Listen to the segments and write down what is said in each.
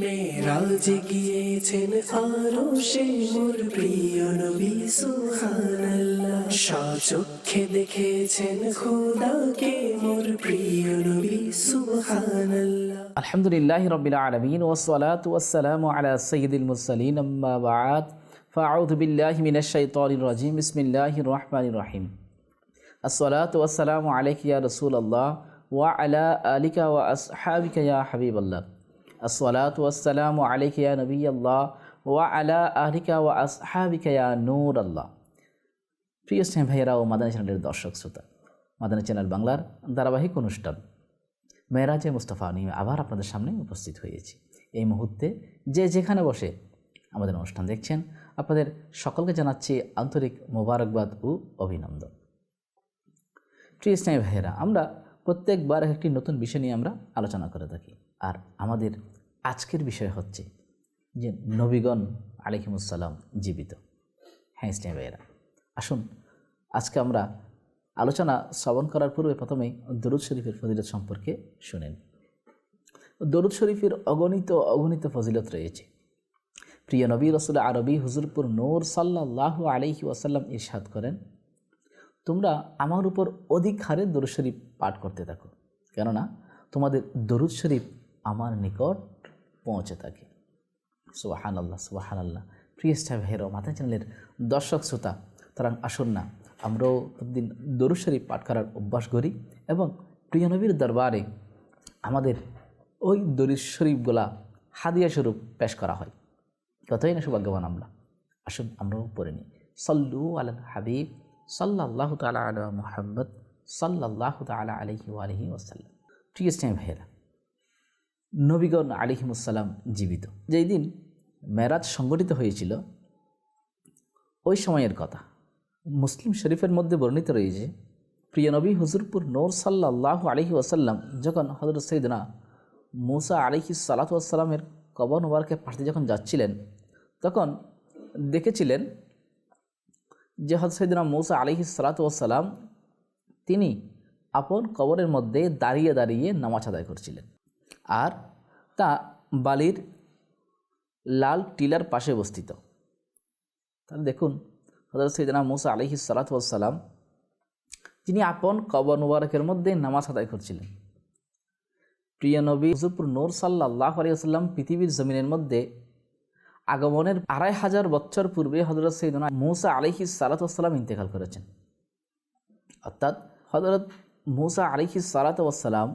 মেরাজে গিয়েছেন আরো সে মোর প্রিয় নবী সুবহানাল্লাহ সচক্ষে দেখেছেন খোদাকে মোর প্রিয় নবী সুবহানাল্লাহ الحمد لله رب العالمين والصلاة والسلام على سيد المرسلين أما بعد فأعوذ بالله من الشيطان الرجيم بسم الله الرحمن الرحيم الصلاة والسلام عليك يا رسول الله وعلى آلك وأصحابك يا حبيب الله আসসালাতাম আলিকিয়া নবী আল্লাহ ওয়া আলা আহরিকা ওয়া আসহাবিকা নূর আল্লাহ প্রিয় স্নেহ ভাইয়েরা ও মাদানী চ্যানেলের দর্শক শ্রোতা, মাদানী চ্যানেল বাংলার ধারাবাহিক অনুষ্ঠান মেয়েরাজে মুস্তফা নিয়ে আবার আপনাদের সামনে উপস্থিত হয়েছি। এই মুহূর্তে যে যেখানে বসে আমাদের অনুষ্ঠান দেখছেন, আপনাদের সকলকে জানাচ্ছি আন্তরিক মোবারকবাদ ও অভিনন্দন। প্রিয় স্নেহ ভাইয়েরা, আমরা প্রত্যেকবার একটি নতুন বিষয় নিয়ে আমরা আলোচনা করে থাকি। আর আমাদের আজকের বিষয় হচ্ছে যে নবীগণ আলিহিমুসাল্লাম জীবিত। হ্যাঁ স্নেহ ভাইয়েরা, আসুন, আজকে আমরা আলোচনা শ্রবণ করার পূর্বে প্রথমেই দরুদ শরীফের ফজিলত সম্পর্কে শুনেন। দরুদ শরীফের অগণিত অগণিত ফজিলত রয়েছে। প্রিয় নবী রসুল আরবি হুজুরপুর নূর সাল্লাহ আলহি ওয়াসাল্লাম ইরশাদ করেন, তোমরা আমার উপর অধিক হারে দরুদ শরীফ পাঠ করতে থাকো। কেননা তোমাদের দরুদ শরীফ আমার নিকট পৌঁছে থাকে। সুবাহান আল্লাহ সুবাহান আল্লাহ প্রিয় স্টার ভাইয়ের মাথা চ্যানেলের দর্শক, শ্রোতা, তারা আসুন না, আমরাও প্রতিদিন দরুদ শরীফ পাঠ করার অভ্যাস করি এবং প্রিয় নবীর দরবারে আমাদের ওই দরুদ শরীফগুলা হাদিয়া স্বরূপ পেশ করা হয়। কতই না সৌভাগ্যবান আমরা। আসুন, আমরাও পড়ে নিই। সল্লু আল হাবিব সাল্লাহ তালা মুহাম্মদ সাল্লাহ তালা আলহি আলহি ওসাল্লাম প্রিয় স্নেহ ভাইয়েরা নবীগণ আলিহিমুসাল্লাম জীবিত। যেই দিন মেরাজ সংগঠিত হয়েছিল, ওই সময়ের কথা। মুসলিম শরীফের মধ্যে বর্ণিত রয়েছে, প্রিয় নবী হুজুরপুর নৌর সাল্লাহ আলহি ওসাল্লাম যখন হজরত সৈদনা মুসা আলিহি সালাতামের কবর নোবারকে পাঠাতে যখন যাচ্ছিলেন, তখন দেখেছিলেন যে হজরত সৈদনা মৌসা আলিহি সালাতাম তিনি আপন কবরের মধ্যে দাঁড়িয়ে দাঁড়িয়ে নামাজ আদায় করছিলেন। আর তা বালির লাল টিলার পাশে অবস্থিত। তাহলে দেখুন হজরত সৈদানা মুসা আলহি সালাতাম তিনি আপন কবর মুবারকের মধ্যে নামাজ আদায় করছিলেন। প্রিয় নবী নূর সাল্লাহ আলিয়াল্লাম পৃথিবীর জমিনের মধ্যে আগমনের আড়াই হাজার বছর পূর্বে হজরত সৈদনা মুসা আলিহি সালাতাম ইন্তেকাল করেছেন। অর্থাৎ হজরত মুসা আলিহি সালাতাম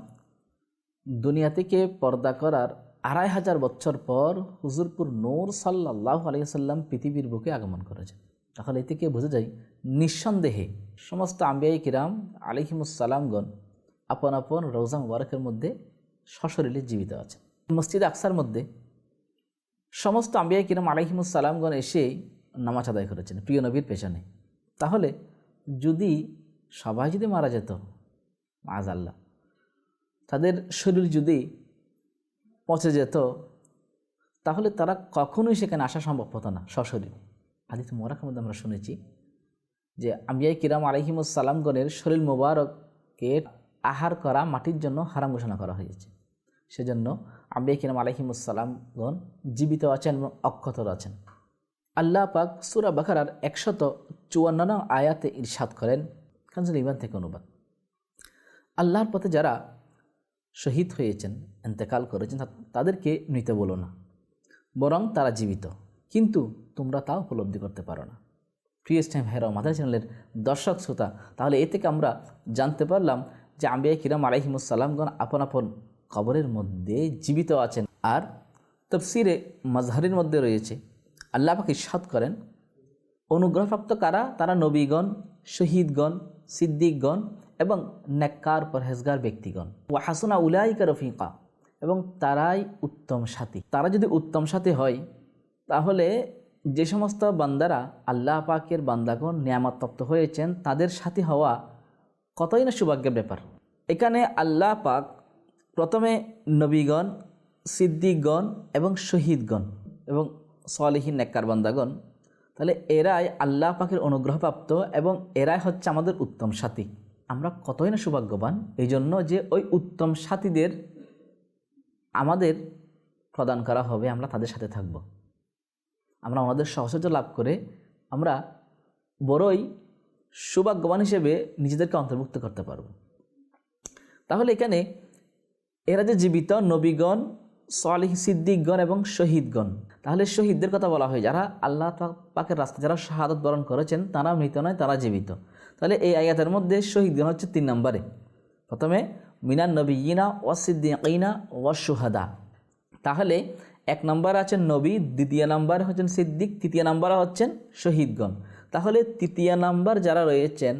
দুনিয়া থেকে পর্দা করার আড়াই হাজার বছর পর হুজুরপুর নূর সাল্লাহ আলিয়াল্লাম পৃথিবীর বুকে আগমন করেছেন তাহলে এ থেকে বোঝা যায়? নিঃসন্দেহে সমস্ত আম্বিয়াই কিরাম আলিহিমুসালামগণ আপন আপন রোজা মুবারকের মধ্যে সশরীরে জীবিত আছেন মসজিদ আকসার মধ্যে সমস্ত আম্বিয়াই কিরাম আলিহিমুসালামগণ এসে নামাজ আদায় করেছেন প্রিয় নবীর পেছনে। তাহলে যদি সবাই যদি মারা যেত মাজ আল্লাহ। তাদের শরীর যদি পচে যেত, তাহলে তারা কখনোই সেখানে আসা সম্ভব হতো না সশরীরে। হাদিস মোরাকের মধ্যে আমরা শুনেছি যে আম্বিয়াই কিরাম আলহিমুসালামগণের শরীর মোবারককে আহার করা মাটির জন্য হারাম ঘোষণা করা হয়েছে। সেজন্য আম্বিয়া কিরাম আলহিমুসালামগণ জীবিত আছেন এবং অক্ষত আছেন। আল্লাহ পাক সুরা বাখারার একশত চুয়ান্ন আয়াতে ইরশাদ করেন। কাঞ্জল ইমান থেকে অনুবাদ। আল্লাহর পথে যারা শহীদ হয়েছেন এন্তেকাল করেছেন তাদেরকে মৃত বলো না। বরং তারা জীবিত। কিন্তু তোমরা তা উপলব্ধি করতে পারো না। প্রিয়েস টাইম হেরাও মাদার চ্যানেলের দর্শক, শ্রোতা, তাহলে এ থেকে আমরা জানতে পারলাম যে আম্বিয়া কিরাম আলাইহিমুসাল্লামগণ আপন আপন কবরের মধ্যে জীবিত আছেন আর তফসিরে মজহারের মধ্যে রয়েছে। আল্লাহ পাকে সাদ করেন, অনুগ্রহপ্রাপ্ত কারা? তারা নবীগণ, শহীদগণ, সিদ্দিকগণ এবং নেককার পরহেজগার ব্যক্তিগণ। ও হাসুনা উলাইকা রফিকা। এবং তারাই উত্তম সাথী। তারা যদি উত্তম সাথী হয়, তাহলে যে সমস্ত বান্দারা আল্লাহ পাকের বান্দাগণ নিয়ামতপ্ত হয়েছেন, তাদের সাথী হওয়া কতই না সৌভাগ্যের ব্যাপার। এখানে আল্লাহ পাক প্রথমে নবীগণ, সিদ্দিকগণ এবং শহীদগণ এবং সলিহীন নেককার বান্দাগণ, তাহলে এরাই আল্লাহ পাকের অনুগ্রহপ্রাপ্ত এবং এরাই হচ্ছে আমাদের উত্তম সাথী। আমরা কতই না সৌভাগ্যবান এই জন্য যে ওই উত্তম সাথীদের আমাদের প্রদান করা হবে, আমরা তাদের সাথে থাকব। আমরা আমাদের সহসাহায্য লাভ করে আমরা বড়ই সৌভাগ্যবান হিসেবে নিজেদেরকে অন্তর্ভুক্ত করতে পারব। তাহলে এখানে এরা যে জীবিত নবীগণ, সালিহ সিদ্দিকগণ এবং শহীদগণ, তাহলে শহীদদের কথা বলা হয়, যারা আল্লাহ পাকের রাস্তা যারা শাহাদত বরণ করেছেন তারা মৃত নয়, তারা জীবিত। তাহলে এই আয়াতের মধ্যে শহীদগণ হচ্ছে তিন নম্বরে। প্রথমে, মিনান নবীনা ও সিদ্দিনা ও সুহাদা তাহলে এক নম্বর আছেন নবী, দ্বিতীয় নাম্বার হচ্ছেন সিদ্দিক, তৃতীয় নাম্বার হচ্ছেন শহীদগণ। তাহলে তৃতীয় নাম্বার যারা রয়েছেন,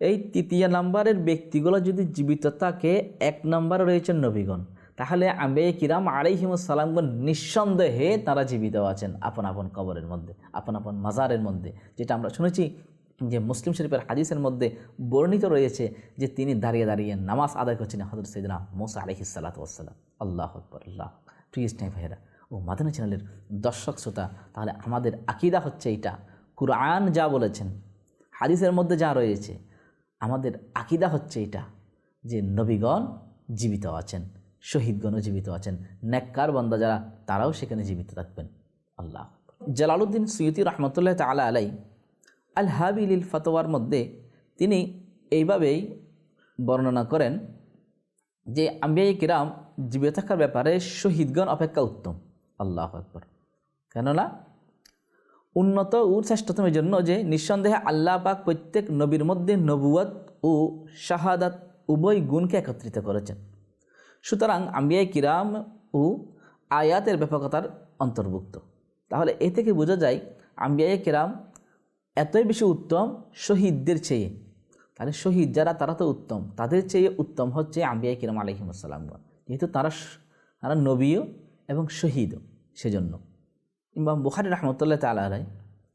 এই তৃতীয় নাম্বারের ব্যক্তিগুলো যদি জীবিত থাকে, এক নম্বরে রয়েছেন নবীগণ। তাহলে আম্বে কিরাম আলাইহিমুসালামগণ নিঃসন্দেহে তারা জীবিত আছেন আপন আপন কবরের মধ্যে, আপন আপন মাজারের মধ্যে। যেটা আমরা শুনেছি যে মুসলিম শরীফের হাদিসের মধ্যে বর্ণিত রয়েছে যে তিনি দাঁড়িয়ে দাঁড়িয়ে নামাজ আদায় করছেন হজরত সৈদিনা মোসা আলহিসাল্লাতাম আল্লাহ আকবর, আল্লাহ। প্রিয় স্নেহ ভাইয়েরা ও মাদানী চ্যানেলের দর্শক শ্রোতা, তাহলে আমাদের আকিদা হচ্ছে এইটা। কুরআন যা বলেছেন, হাদিসের মধ্যে যা রয়েছে, আমাদের আকিদা হচ্ছে এটা যে নবীগণ জীবিত আছেন, শহীদগণও জীবিত আছেন, নেককার বন্দা যারা, তারাও সেখানে জীবিত থাকবেন। আল্লাহ জালালউদ্দিন সৈয়দি রহমতুল্লাহ তালা আলাই আল হাবিলিল ফতোয়ার মধ্যে তিনি এইভাবেই বর্ণনা করেন যে আম্বিয়াই কিরাম জীবিত থাকার ব্যাপারে শহীদগণ অপেক্ষা উত্তম। আল্লাহ আকবর। কেননা উন্নত ও শ্রেষ্ঠতম এই জন্য যে নিঃসন্দেহে আল্লাহ পাক প্রত্যেক নবীর মধ্যে নবুয়ত ও শাহাদাত উভয় গুণকে একত্রিত করেছেন। সুতরাং আম্বিয়াই কিরাম ও আয়াতের ব্যাপকতার অন্তর্ভুক্ত। তাহলে এ থেকে বোঝা যায় আম্বিয়াই কিরাম এতই বেশি উত্তম শহীদদের চেয়ে। তাহলে শহীদ যারা, তারা তো উত্তম। তাদের চেয়ে উত্তম হচ্ছে আম্বিয়াই কিরাম আলহিমসাল্লামগণ যেহেতু তারা তারা নবীও এবং শহীদও সেজন্য। ইমাম বুখারি রহমতুল্লাহ তালা আলাই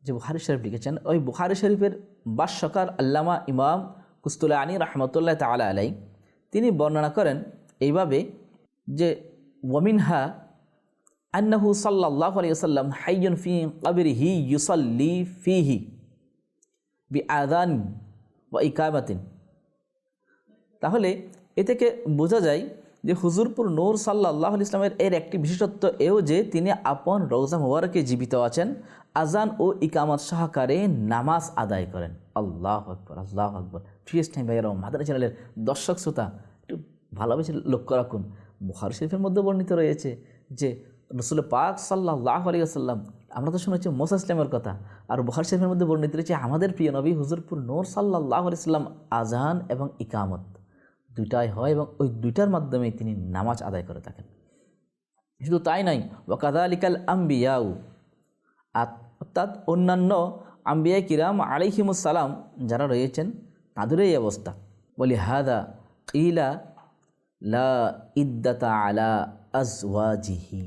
যে বুখারি শরীফ লিখেছেন, ওই বুখারি শরীফের বাস্যকার আল্লামা ইমাম কুস্তুল্লা আনী রহমতুল্লাহ তালা আলাই তিনি বর্ণনা করেন এইভাবে যে, ওয়ামিনহা আন্নাহু সাল্লাহ আলিয়াল্লাম হাইয়ন ফি কবিরহি ইউসল্লি ফিহি। বি আদান বা ইকামাতিন। তাহলে এ থেকে বোঝা যায় যে হুজুরপুর নূর সাল্লাহ ইসলামের এর একটি বিশেষত্ব এও যে তিনি আপন রৌজা মুবারকে জীবিত আছেন আজান ও ইকামত সহকারে নামাজ আদায় করেন। আল্লাহ আকবর আল্লাহ আকবর। ফিয়েস টাইম ভাইয়েরাও মাদার চ্যানেলের দর্শক, শ্রোতা, একটু ভালোবেসে লক্ষ্য রাখুন। বুখার শরীফের মধ্যে বর্ণিত রয়েছে যে রসুল পাক সাল্লাহ আলিয়াল্লাম আমরা তো শুনেছি মোসা ইসলামের কথা। আর বুখার শরীফের মধ্যে বর্ণিত রয়েছে, আমাদের প্রিয় নবী হুজুরপুর নূর সাল্লাহ আলিয়াল্লাম আজান এবং ইকামত। দুইটাই হয় এবং ওই দুইটার মাধ্যমে তিনি নামাজ আদায় করে থাকেন। শুধু তাই নয় ওকাদা আলিকাল আম্বিয়াউ অর্থাৎ অন্যান্য আম্বিয়া কিরাম আলিহিমুসালাম যারা রয়েছেন, তাদেরও এই অবস্থা। বলি হাদা ইলা লা ইদ্দাতা আলা আজওয়াজিহি।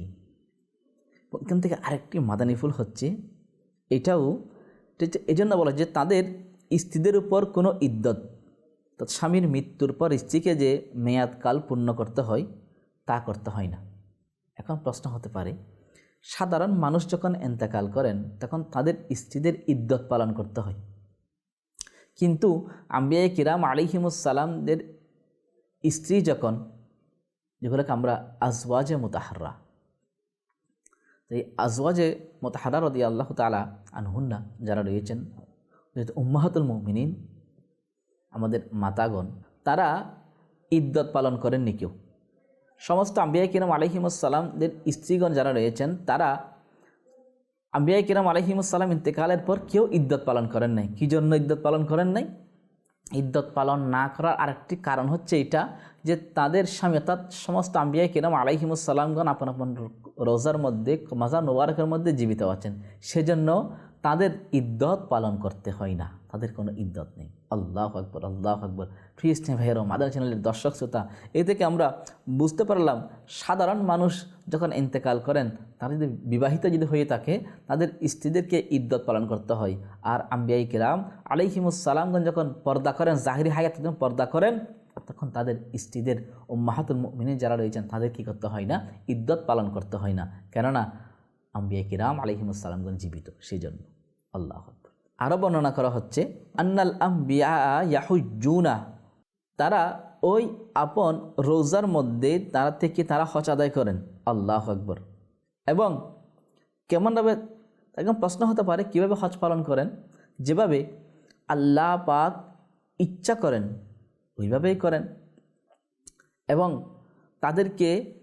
এখান থেকে আরেকটি মাদানিফুল হচ্ছে, এটাও এই জন্য বলা যে তাদের স্ত্রীদের উপর কোনো ইদ্যত অর্থাৎ স্বামীর মৃত্যুর পর স্ত্রীকে যে মেয়াদকাল পূর্ণ করতে হয়, তা করতে হয় না। এখন প্রশ্ন হতে পারে, সাধারণ মানুষ যখন এন্তেকাল করেন, তখন তাদের স্ত্রীদের ইদ্যত পালন করতে হয়। কিন্তু আম্বিয়াই কিরাম আলিহিমুসালামদের স্ত্রী যখন, যেগুলোকে আমরা আজওয়াজে মুতাহাররা এই আজওয়াজে মোতাহারা রদি আল্লাহ তালা আনহুন্না যারা রয়েছেন যেহেতু উম্মাহাতুল মুমিনিন, আমাদের মাতাগণ, তারা ইদ্যত পালন করেননি কেউ। সমস্ত আম্বিয়া কিরাম আলহিমসাল্লামদের স্ত্রীগণ যারা রয়েছেন, তারা আম্বিয়া কিরাম আলহিমসাল্লাম ইন্তেকালের পর কেউ ইদ্যত পালন করেন নাই। কী জন্য ইদ্যত পালন করেন নাই? ইদ্যত পালন না করার আরেকটি কারণ হচ্ছে এটা যে তাদের স্বামী অর্থাৎ সমস্ত আম্বিয়া কিরাম আলাইহিমুসাল্লামগণ আপন আপন রোজার মধ্যে, মাজার নোবারকের মধ্যে জীবিত আছেন। সেজন্য তাদের ইদ্যত পালন করতে হয় না। তাদের কোনো ইদ্যত নেই। আল্লাহ আকবর আল্লাহ আকবর। ফ্রি স্নে ভাইয়েরও মাদার চ্যানেলের দর্শক, শ্রোতা, এ থেকে আমরা বুঝতে পারলাম, সাধারণ মানুষ যখন ইন্তেকাল করেন তারা যদি বিবাহিত যদি হয়ে থাকে, তাদের স্ত্রীদেরকে ইদ্যত পালন করতে হয়। আর আম্বিয়াই কিরাম আলাইহিমুসালামগঞ্জ যখন পর্দা করেন, জাহিরি হায়াত যখন পর্দা করেন তখন তাদের স্ত্রীদের ও মাহাতুল মিনি যারা রয়েছেন, তাদের কী করতে হয় না? ইদ্যত পালন করতে হয় না। কেননা আম্বিয়া কিরাম আলহিমুসালামগঞ্জ জীবিত সেই জন্য আল্লাহ আরও বর্ণনা করা হচ্ছে, আন্নাল আম্বিয়া তারা ওই আপন রোজার মধ্যে তারা থেকে তারা হজ আদায় করেন। আল্লাহ আকবর। এবং কেমনভাবে একদম প্রশ্ন হতে পারে, কীভাবে হজ পালন করেন? যেভাবে আল্লাহ পাক ইচ্ছা করেন ওইভাবেই করেন। এবং তাদেরকে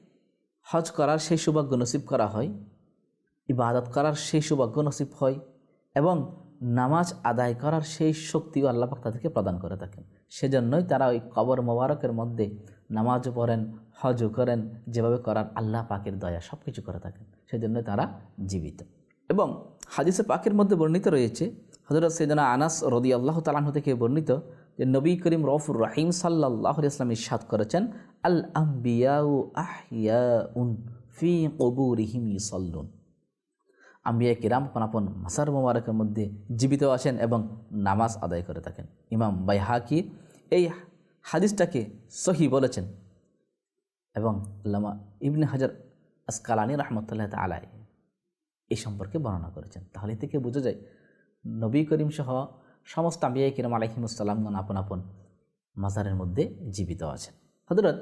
হজ করার সেই সৌভাগ্য নসিব করা হয়, ইবাদত করার সেই সৌভাগ্য নসিব হয় এবং নামাজ আদায় করার সেই শক্তিও আল্লাপাক তাদেরকে প্রদান করে থাকেন। সেজন্যই তারা ওই কবর মোবারকের মধ্যে নামাজও পড়েন, হজও করেন, যেভাবে করার আল্লাহ পাকের দয়া সব কিছু করে থাকেন। সেজন্যই তারা জীবিত। এবং হাদিসে পাকের মধ্যে বর্ণিত রয়েছে হজরত সৈদনা আনাস রদি আল্লাহ তালাহ থেকে বর্ণিত যে নবী করিম রফুর রাহিম সাল্লাহ ইসলাম ইসাদ করেছেন, আল আম্বিয়াউ আহিয়া উন ফি কবুরিহিম ইসল্লুন আম্বিয়া কিরাম আপন মাসার মোবারকের মধ্যে জীবিত আছেন এবং নামাজ আদায় করে থাকেন। ইমাম বাইহাকি এই হাদিসটাকে সহি বলেছেন। এবং আল্লামা ইবনে হাজার আসকালানি রহমতুল্লাহ তালাই এই সম্পর্কে বর্ণনা করেছেন। তাহলে থেকে বোঝা যায়? নবী করিম সহ সমস্ত আম্বিয়া কিরাম আলহিমুসাল্লামগণ আপন আপন মাজারের মধ্যে জীবিত আছেন। হজরত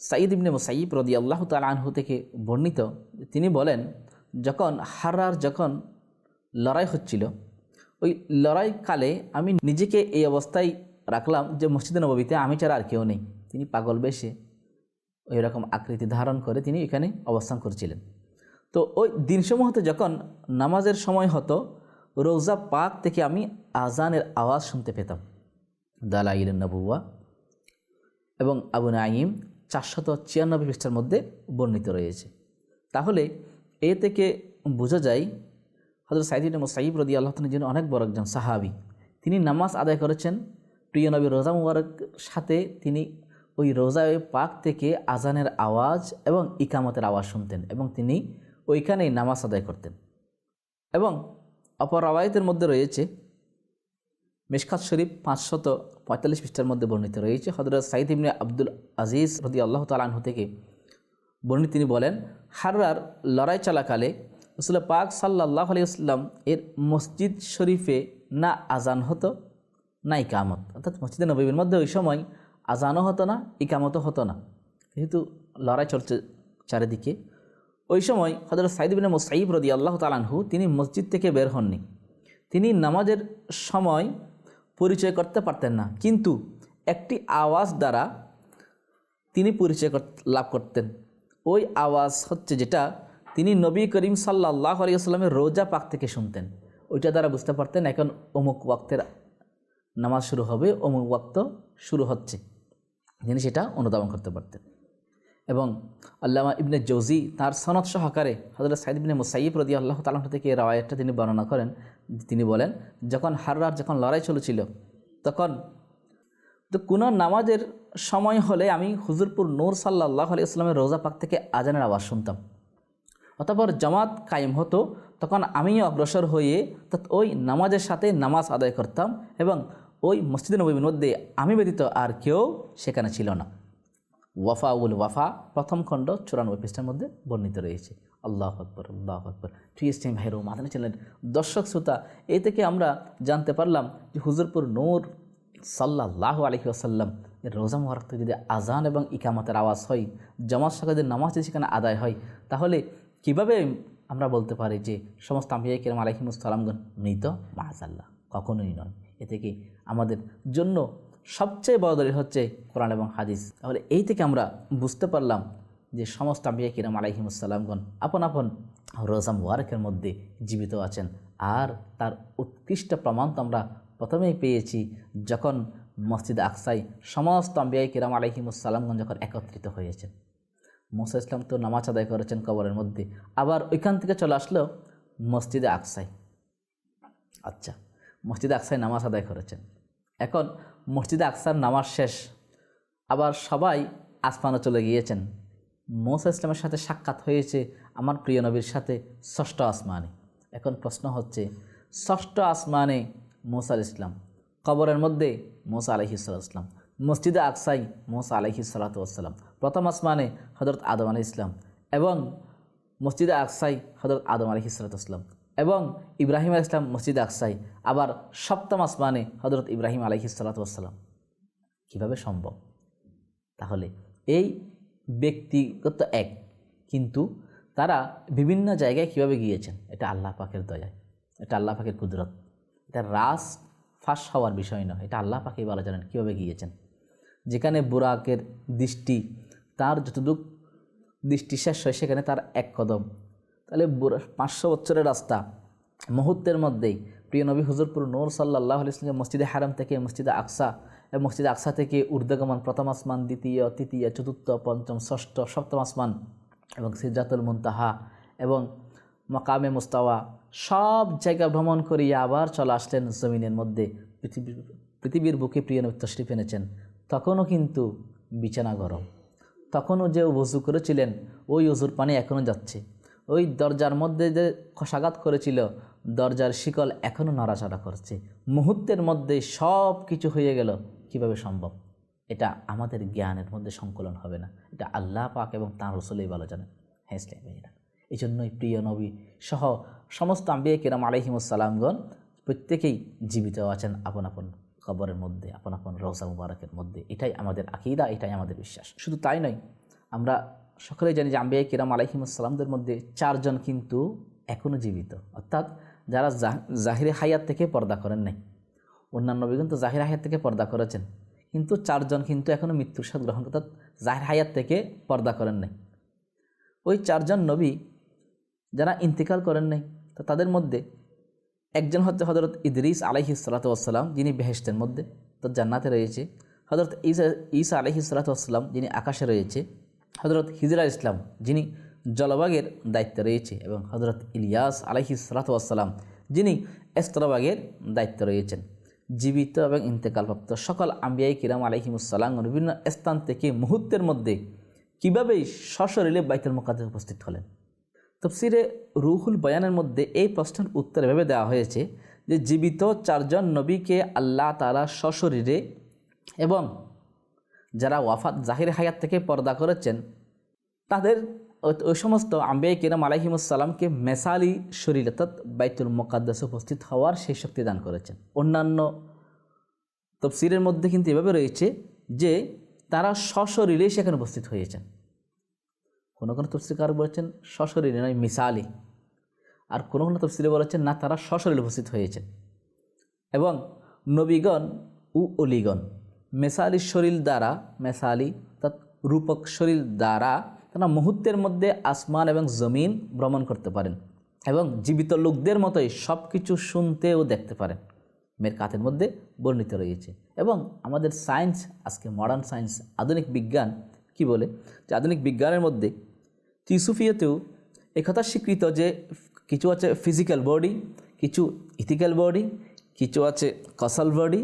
সাঈদ ইবনে মুসাইব রদি আল্লাহ তালাহু থেকে বর্ণিত, তিনি বলেন, যখন হারার যখন লড়াই হচ্ছিল, ওই লড়াই কালে আমি নিজেকে এই অবস্থায় রাখলাম যে মসজিদে নবীতে আমি ছাড়া আর কেউ নেই। তিনি পাগল বেশে ওই রকম আকৃতি ধারণ করে তিনি এখানে অবস্থান করছিলেন। তো ওই দিনসমূহতে যখন নামাজের সময় হতো রোজা পাক থেকে আমি আজানের আওয়াজ শুনতে পেতাম। দালাইল নবুয়া এবং আবু নাইম চারশত ছিয়ানব্বই পৃষ্ঠার মধ্যে বর্ণিত রয়েছে। তাহলে এ থেকে বোঝা যায় হজরত সাইদিন সাইব রদি আল্লাহ যিনি অনেক বড় একজন সাহাবি, তিনি নামাজ আদায় করেছেন। প্রিয় নবী রোজা মুবারক সাথে তিনি ওই রোজায় পাক থেকে আজানের আওয়াজ এবং ইকামতের আওয়াজ শুনতেন এবং তিনি ওইখানেই নামাজ আদায় করতেন। এবং অপর আওয়ায়তের মধ্যে রয়েছে মিশকাত শরীফ পাঁচশত পঁয়তাল্লিশ পৃষ্ঠার মধ্যে বর্ণিত রয়েছে। হজরত সাইদ ইবনে আব্দুল আজিজ রদি আল্লাহ তালাহু থেকে বর্ণিত তিনি বলেন, হাররার লড়াই চলাকালে রসুল পাক সাল্লাহ আলিয়াল্লাম এর মসজিদ শরীফে না আজান হতো, না ইকামত। অর্থাৎ মসজিদে নবীর মধ্যে ওই সময় আজানও হতো না, ইকামতও হতো না। যেহেতু লড়াই চলছে চারিদিকে ওই সময় হজরত সাইদ বিন মুসাইব রদি আল্লাহ তালানহু তিনি মসজিদ থেকে বের হননি। তিনি নামাজের সময় পরিচয় করতে পারতেন না, কিন্তু একটি আওয়াজ দ্বারা তিনি পরিচয় লাভ করতেন। ওই আওয়াজ হচ্ছে যেটা তিনি নবী করিম সাল্লাহ আলিয়াস্লামের রোজা পাক থেকে শুনতেন। ওইটা দ্বারা বুঝতে পারতেন এখন অমুক ওয়াক্তের নামাজ শুরু হবে, অমুক ওয়াক্ত শুরু হচ্ছে। তিনি সেটা অনুধাবন করতে পারতেন। এবং আল্লামা ইবনে জৌজি তার সনদ সহকারে হজরত সাইদ ইবনে মুসাইব রদি আল্লাহ তালাহ থেকে রাওয়ায়তটা তিনি বর্ণনা করেন। তিনি বলেন, যখন হাররার যখন লড়াই চলেছিল, তখন তো কোনো নামাজের সময় হলে আমি হুজুরপুর নূর সাল্লাহ আলি ইসলামের রোজা পাক থেকে আজানের আওয়াজ শুনতাম। অতপর জামাত কায়েম হতো, তখন আমিও অগ্রসর হয়ে ওই নামাজের সাথে নামাজ আদায় করতাম এবং ওই মসজিদ নবীর মধ্যে আমি ব্যতীত আর কেউ সেখানে ছিল না। ওয়াফা উল ওয়াফা, প্রথম খণ্ড চুরানব্বই পৃষ্ঠার মধ্যে বর্ণিত রয়েছে। আল্লাহ আকবর আল্লাহ আকবর। টিএসটিম ভাইরো মাদানী চ্যানেলের দর্শক, শ্রোতা, এ থেকে আমরা জানতে পারলাম যে হুজুরপুর নূর সাল্লাহ আলহি আসাল্লাম রোজা মোহরক থেকে যদি আজান এবং ইকামতের আওয়াজ হয়, জামাত যদি নামাজ যদি সেখানে আদায় হয়, তাহলে কীভাবে আমরা বলতে পারি যে সমস্ত আম্বিয়া কিরম আলহিমুসালামগণ মৃত? মাহাজাল্লাহ কখনোই নয়। এ থেকে আমাদের জন্য সবচেয়ে বড় দলিল হচ্ছে কোরআন এবং হাদিস। তাহলে এই থেকে আমরা বুঝতে পারলাম যে সমস্ত আম্বিয়া কিরাম আলাইহিমুসাল্লামগণ আপন আপন রোজা মুবারকের মধ্যে জীবিত আছেন। আর তার উৎকৃষ্ট প্রমাণ তো আমরা প্রথমেই পেয়েছি যখন মসজিদ আকসাই সমস্ত আম্বিয়া কিরাম আলাইহিমুসাল্লামগণ যখন একত্রিত হয়েছেন। মোসা ইসলাম তো নামাজ আদায় করেছেন কবরের মধ্যে। আবার ওইখান থেকে চলে আসলো মসজিদে আকসাই আচ্ছা মসজিদে আকসাই নামাজ আদায় করেছেন। এখন মসজিদে আকসার নামাজ শেষ। আবার সবাই আসমানে চলে গিয়েছেন। মৌসা ইসলামের সাথে সাক্ষাৎ হয়েছে আমার প্রিয় নবীর সাথে ষষ্ঠ আসমানে। এখন প্রশ্ন হচ্ছে, ষষ্ঠ আসমানে মৌসা ইসলাম কবরের মধ্যে মৌসা আলহি ইসলাম মসজিদে আকসাই মৌসা আলহি সালাতাম প্রথম আসমানে হজরত আদম আলি ইসলাম এবং মসজিদে আকসাই হজরত আদম আলহি সালাতাম এবং ইব্রাহিম ইসলাম মসজিদ আকসাই, আবার সপ্তম আসমানে হজরত ইব্রাহিম আলহি সালাতাম কীভাবে সম্ভব? তাহলে এই ব্যক্তিগত এক, কিন্তু তারা বিভিন্ন জায়গায় কীভাবে গিয়েছেন? এটা আল্লাহ পাকের দয়ায়। এটা আল্লাহ পাকের কুদরত। এটা রাস ফাঁস হওয়ার বিষয় নয়। এটা আল্লাহ পাকেই বলা জানেন কীভাবে গিয়েছেন। যেখানে বুরাকের দৃষ্টি, তার যতটুক দৃষ্টি শেষ হয়, সেখানে তার এক কদম। তাহলে পাঁচশো বছরের রাস্তা মুহূর্তের মধ্যেই প্রিয় নবী হুজুরপুর নূর সাল্লাহ ইসলাম মসজিদে হারাম থেকে মসজিদে আকসা এবং মসজিদে আকসা থেকে ঊর্ধ্বগমন প্রথম আসমান, দ্বিতীয়, তৃতীয়, চতুর্থ, পঞ্চম, ষষ্ঠ, সপ্তম আসমান এবং সিদ্ধাতুল মুনতাহা এবং মকামে মুস্তাওয়া সব জায়গা ভ্রমণ করিয়া আবার চলে আসলেন জমিনের মধ্যে। পৃথিবীর পৃথিবীর বুকে প্রিয় নবী তশরিফ এনেছেন। তখনও কিন্তু বিছানা গরম। তখনও যে উজু করেছিলেন, ওই উজুর পানি এখনও যাচ্ছে। ওই দরজার মধ্যে যে খসাঘাত করেছিল, দরজার শিকল এখনও নড়াচড়া করছে। মুহূর্তের মধ্যে সব কিছু হয়ে গেল। কীভাবে সম্ভব? এটা আমাদের জ্ঞানের মধ্যে সংকলন হবে না। এটা আল্লাহ পাক এবং তাঁর রসলেই ভালো জানেন। হ্যাঁ ইসলাম ভাইয়েরা। এই জন্যই প্রিয় নবী সহ সমস্ত আম্বিয়া কিরাম আলহিমুসালামগণ প্রত্যেকেই জীবিত আছেন আপন আপন কবরের মধ্যে, আপন আপন রওজা মুবারকের মধ্যে। এটাই আমাদের আকিদা, এটাই আমাদের বিশ্বাস। শুধু তাই নয়, আমরা সকলেই জানি যে আম্বিয়া কিরাম আলহিমুসালামদের মধ্যে চারজন কিন্তু এখনও জীবিত। অর্থাৎ যারা জাহ- জাহিরে হায়াত থেকে পর্দা করেন নাই। অন্যান্য নবীগণ তো জাহির হায়াত থেকে পর্দা করেছেন। কিন্তু চারজন কিন্তু এখনও মৃত্যুর স্বাদ গ্রহণ অর্থাৎ জাহির হায়াত থেকে পর্দা করেন নাই। ওই চারজন নবী যারা ইন্তেকাল করেন নাই, তো তাদের মধ্যে একজন হচ্ছে হজরত ইদরিস আলহি সালাতাম যিনি বেহেস্তের মধ্যে, তো জান্নাতে রয়েছে। হজরত ঈসা ঈসা আলহি সালাতাম যিনি আকাশে রয়েছে হজরত হিজরা ইসলাম, যিনি জলবাগের দায়িত্বে রয়েছে এবং হজরত ইলিয়াস আলহি সালাতাম যিনি এস্তরাবাগের দায়িত্বে রয়েছেন। জীবিত এবং ইন্তেকালপ্রাপ্ত সকল আম্বিয়াই কিরাম আলহিমুসালাম বিভিন্ন স্থান থেকে মুহূর্তের মধ্যে কীভাবে সশরীরে বাইতুল মোকাদ্দে উপস্থিত হলেন? তফসিরে রুহুল বয়ানের মধ্যে এই প্রশ্নের উত্তর এভাবে দেওয়া হয়েছে যে, জীবিত চারজন নবীকে আল্লাহ তালা সশরীরে এবং যারা ওয়াফাত জাহির হায়াত থেকে পর্দা করেছেন, তাদের ওই- সমস্ত আম্বিয়া কিরাম আলাইহিমুসালামকে মেসালি শরীর অর্থাৎ বাইতুল মোকাদ্দাসে উপস্থিত হওয়ার সেই শক্তি দান করেছেন। অন্যান্য তফসিরের মধ্যে কিন্তু এভাবে রয়েছে যে তারা সশরীরে সেখানে উপস্থিত হয়েছেন। কোনো কোনো তফসিরকার বলেছেন সশরীরে নয়, মিসালি। আর কোনো কোনো তফসিরে বলেছেন না, তারা সশরীরে উপস্থিত হয়েছেন। এবং নবীগণ উ অলিগণ। মেসালি শরীর দ্বারা, মেসালি, অর্থাৎ রূপক শরীর দ্বারা তারা মুহূর্তের মধ্যে আসমান এবং জমিন ভ্রমণ করতে পারেন এবং জীবিত লোকদের মতোই সব কিছু শুনতে ও দেখতে পারেন। মেয়ের কাতের মধ্যে বর্ণিত রয়েছে। এবং আমাদের সায়েন্স, আজকে মডার্ন সায়েন্স, আধুনিক বিজ্ঞান কি বলে? যে আধুনিক বিজ্ঞানের মধ্যে টিসুফিয়াতেও একথা স্বীকৃত যে কিছু আছে ফিজিক্যাল বডি কিছু ইথিক্যাল বডি কিছু আছে কসাল বডি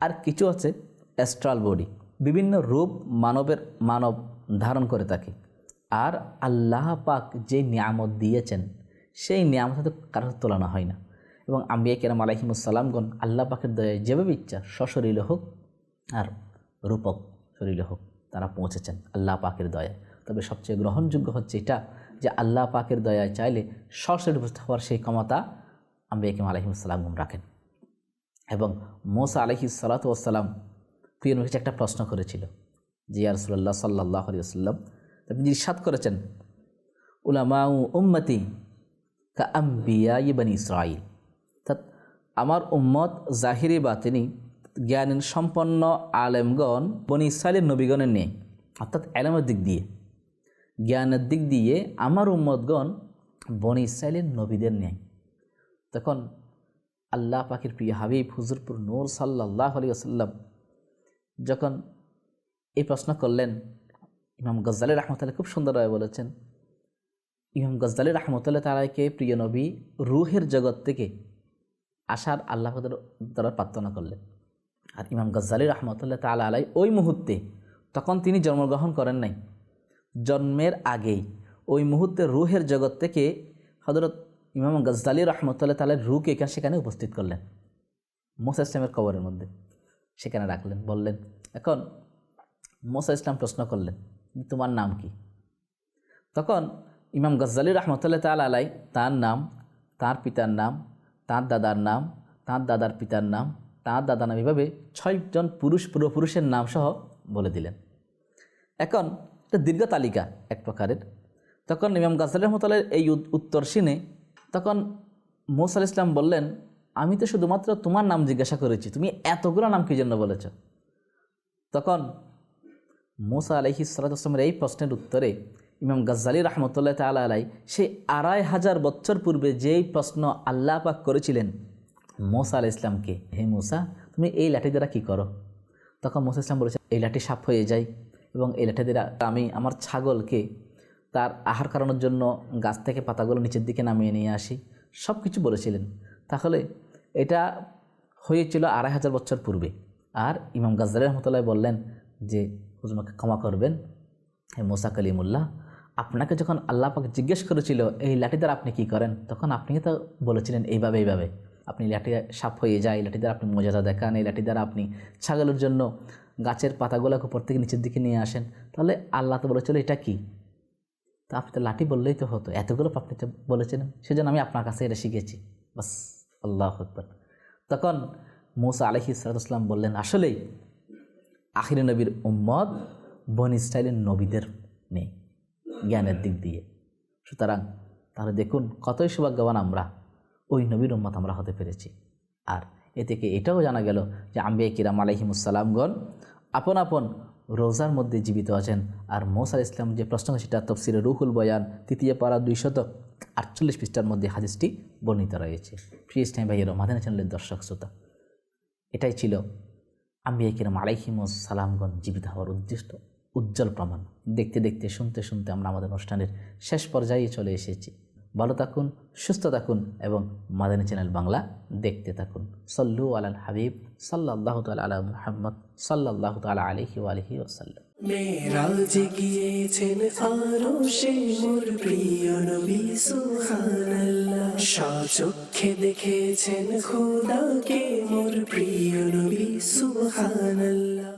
আর কিছু আছে অ্যাস্ট্রাল বডি বিভিন্ন রূপ মানবের মানব ধারণ করে থাকে। আর আল্লাহ পাক যে নিয়ামত দিয়েছেন, সেই নিয়ামত হয়তো কারোর তুলনা হয় না। এবং আম্বিয়া কেরাম আলাহিমুসালামগণ আল্লাহ পাকের দয়ায় যেভাবে ইচ্ছা সশরীরে হোক আর রূপক শরীরে হোক তারা পৌঁছেছেন আল্লাহ পাকের দয়ায়। তবে সবচেয়ে গ্রহণযোগ্য হচ্ছে এটা যে আল্লাহ পাকের দয়ায় চাইলে সশরীর উপস্থিত হওয়ার সেই ক্ষমতা আম্বিয়া কেম আলহিমসাল্লাম রাখেন। এবং মোসা আলহি সালাতাম প্রিয় নবীকে একটা প্রশ্ন করেছিল জি আর রসুল্লাহ সাল্লাহ আলী আসাল্লাম আপনি ইরশাদ করেছেন? উলামাউ উম্মতি কা আম্বিয়া ইবানি ইসরাইল অর্থাৎ আমার উম্মত জাহিরি বাতিনি জ্ঞানের সম্পন্ন আলেমগণ বনি ইসরায়েলের নবীগণের নেই অর্থাৎ আলেমের দিক দিয়ে, জ্ঞানের দিক দিয়ে আমার উম্মতগণ বনি ইসরায়েলের নবীদের নেই তখন আল্লাহ পাখির প্রিয় হাবিব হুজুরপুর নূর সাল্লাহ আলী যখন এই প্রশ্ন করলেন, ইমাম গজ্জালি রহমতাল্লাহ খুব সুন্দরভাবে বলেছেন, ইমাম গজ্জালি রহমতুল্লাহ তালাকে প্রিয় নবী রুহের জগৎ থেকে আসার আল্লাহ দ্বারা প্রার্থনা করলেন। আর ইমাম গজ্জালি রহমতুল্লাহ তালা আলাই ওই মুহূর্তে তখন তিনি জন্মগ্রহণ করেন নাই, জন্মের আগেই ওই মুহূর্তে রুহের জগৎ থেকে হজরত ইমাম গজ্জালি রহমতুল্লাহ তালের রুকে সেখানে উপস্থিত করলেন মোসা কবরের মধ্যে। সেখানে রাখলেন, বললেন, এখন মোসা ইসলাম প্রশ্ন করলেন, তোমার নাম কি? তখন ইমাম গজ্জালি রহমতুল্লাহ তাল আলাই তার নাম, তার পিতার নাম, তার দাদার নাম, তার দাদার পিতার নাম, তার দাদা নাম এভাবে ছয়জন পুরুষ, পূর্বপুরুষের নাম সহ বলে দিলেন। এখন একটা দীর্ঘ তালিকা এক প্রকারের। তখন ইমাম গাজাল রহমতালের এই উত্তর শুনে তখন মোসা আল ইসলাম বললেন আমি তো শুধুমাত্র তোমার নাম জিজ্ঞাসা করেছি, তুমি এতগুলো নাম কি জন্য বলেছ? তখন মোসা আলহি সালাতামের এই প্রশ্নের উত্তরে ইমাম গাজ্জালি রহমতুল্লাহ তালা আলাই সেই আড়াই হাজার বছর পূর্বে যেই প্রশ্ন আল্লাহ পাক করেছিলেন, মোসা আল ইসলামকে হে মোসা, তুমি এই লাঠি দ্বারা কী করো? তখন মোসা ইসলাম বলেছে, এই লাঠি সাপ হয়ে যায় এবং এই লাঠি দ্বারা আমি আমার ছাগলকে তার আহার কারণের জন্য গাছ থেকে পাতাগুলো নিচের দিকে নামিয়ে নিয়ে আসি। সব কিছু বলেছিলেন। তাহলে এটা হয়েছিল আড়াই হাজার বছর পূর্বে। আর ইমাম গাজ্জালি রহমতুল্লাহ বললেন যে হুজুমাকে ক্ষমা করবেন। হে মোসা কালিমুল্লাহ, আপনাকে যখন আল্লাহ পাক জিজ্ঞেস করেছিল, এই লাঠি দ্বারা আপনি কি করেন? তখন আপনি তো বলেছিলেন এইভাবে এইভাবে। আপনি লাঠি সাপ হয়ে যায়, এই লাঠি দ্বারা আপনি মজাদা দেখান, এই লাঠি দ্বারা আপনি ছাগলের জন্য গাছের পাতাগুলোকে উপর থেকে নিচের দিকে নিয়ে আসেন। তাহলে আল্লাহ তো বলেছিল, এটা কি? তা আপনি তো লাঠি বললেই তো হতো। এতগুলো আপনি তো বলেছিলেন, সেজন্য আমি আপনার কাছে এটা শিখেছি। বাস। আল্লাহ আকবর। তখন মুসা আলহি সালাতাম বললেন, আসলেই আখির নবীর উম্মদ বন ইসরায়েলের নবীদের নেই, জ্ঞানের দিক দিয়ে। সুতরাং তাহলে দেখুন কতই সৌভাগ্যবান আমরা, ওই নবীর উম্মত আমরা হতে পেরেছি। আর এ থেকে এটাও জানা গেল যে আম্বিয়া কিরাম আলহিমুসালামগণ আপন আপন রোজার মধ্যে জীবিত আছেন। আর মৌসাল ইসলাম যে প্রশ্ন সেটা তফসিরে রুহুল বয়ান, তৃতীয় পাড়া দুইশত আটচল্লিশ পৃষ্ঠার মধ্যে হাদিসটি বর্ণিত রয়েছে। ফ্রি ইসলাম ভাইয়ের, মাদানা চ্যানেলের দর্শক শ্রোতা, এটাই ছিল আম্বিয়া কিরাম আলাইহিমুস সালামগঞ্জ জীবিত হওয়ার উদ্দিষ্ট উজ্জ্বল প্রমাণ। দেখতে দেখতে, শুনতে শুনতে আমরা আমাদের অনুষ্ঠানের শেষ পর্যায়ে চলে এসেছি। ভালো থাকুন, সুস্থ থাকুন এবং মাদানী চ্যানেল বাংলা দেখতে থাকুন। সল্লু আলাল হাবিব সাল্লাহ তাল আলা মুহাম্মদ সাল্লাহ তালা আলহি আলহি ওসাল্লাম মেরাজে গিয়েছেন আরও সে মোর প্রিয় নবী, সুবহানাল্লাহ। সচক্ষে দেখেছেন খোদাকে মোর প্রিয় নবী, সুবহানাল্লাহ।